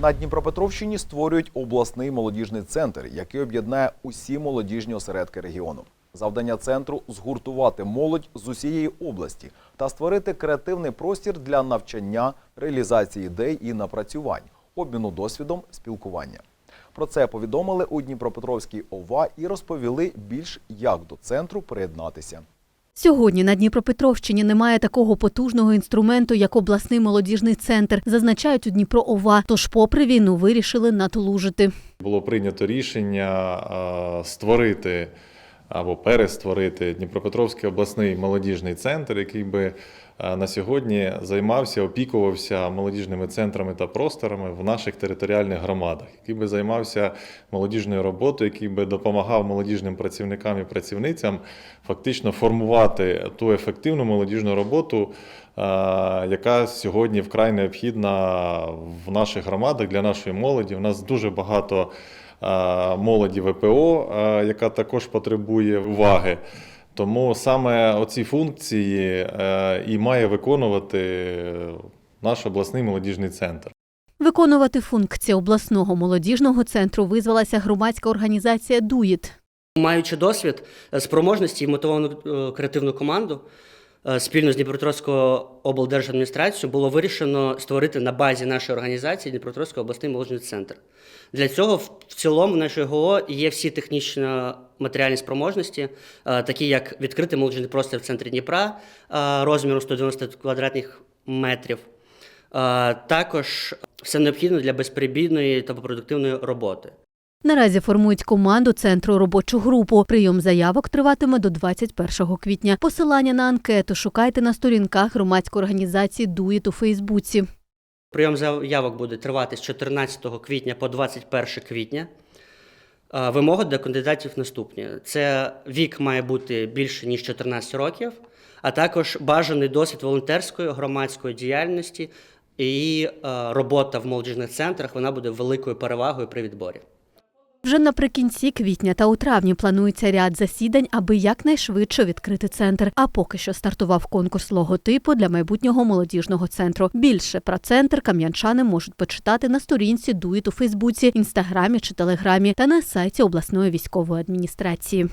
На Дніпропетровщині створюють обласний молодіжний центр, який об'єднає усі молодіжні осередки регіону. Завдання центру згуртувати молодь з усієї області та створити креативний простір для навчання, реалізації ідей і напрацювань, обміну досвідом, спілкування. Про це повідомили у Дніпропетровській ОВА і розповіли більш як до центру приєднатися. Сьогодні на Дніпропетровщині немає такого потужного інструменту, як обласний молодіжний центр, зазначають у Дніпро ОВА. Тож, попри війну, вирішили натолужити. Було прийнято рішення створити або перестворити Дніпропетровський обласний молодіжний центр, який би е, на сьогодні займався, опікувався молодіжними центрами та просторами в наших територіальних громадах, який би займався молодіжною роботою, який би допомагав молодіжним працівникам і працівницям фактично формувати ту ефективну молодіжну роботу, е, яка сьогодні вкрай необхідна в наших громадах для нашої молоді. У нас дуже багато молоді ВПО, е, яка також потребує уваги. Тому саме оці функції е, і має виконувати наш обласний молодіжний центр. Виконувати функції обласного молодіжного центру визвалася громадська організація ДУїт. Маючи досвід, е, спроможності і мотивовану е, креативну команду, е, спільно з Дніпропетровською облдержадміністрацією було вирішено створити на базі нашої організації Дніпропетровський обласний молодіжний центр. Для цього в цілому в нашої ГО є всі технічно матеріальні спроможності, е, такі як відкритий молодіжний простір в центрі Дніпра е, розміром 190 квадратних метрів. Е, Також все необхідне для безперебійної та продуктивної роботи. Наразі формують команду центру робочу групу. Прийом заявок триватиме до 21 квітня. Посилання на анкету шукайте на сторінках громадської організації ДУїт у Фейсбуці. Прийом заявок буде тривати з 14 квітня по 21 квітня. Вимоги для кандидатів наступні: це вік має бути більше ніж 14 років, а також бажаний досвід волонтерської громадської діяльності і робота в молодіжних центрах вона буде великою перевагою при відборі. Вже наприкінці квітня та у травні планується ряд засідань, аби якнайшвидше відкрити центр. А поки що стартував конкурс логотипу для майбутнього молодіжного центру. Більше про центр кам'янчани можуть почитати на сторінці Дуїт у Фейсбуці, інстаграмі чи телеграмі та на сайті обласної військової адміністрації.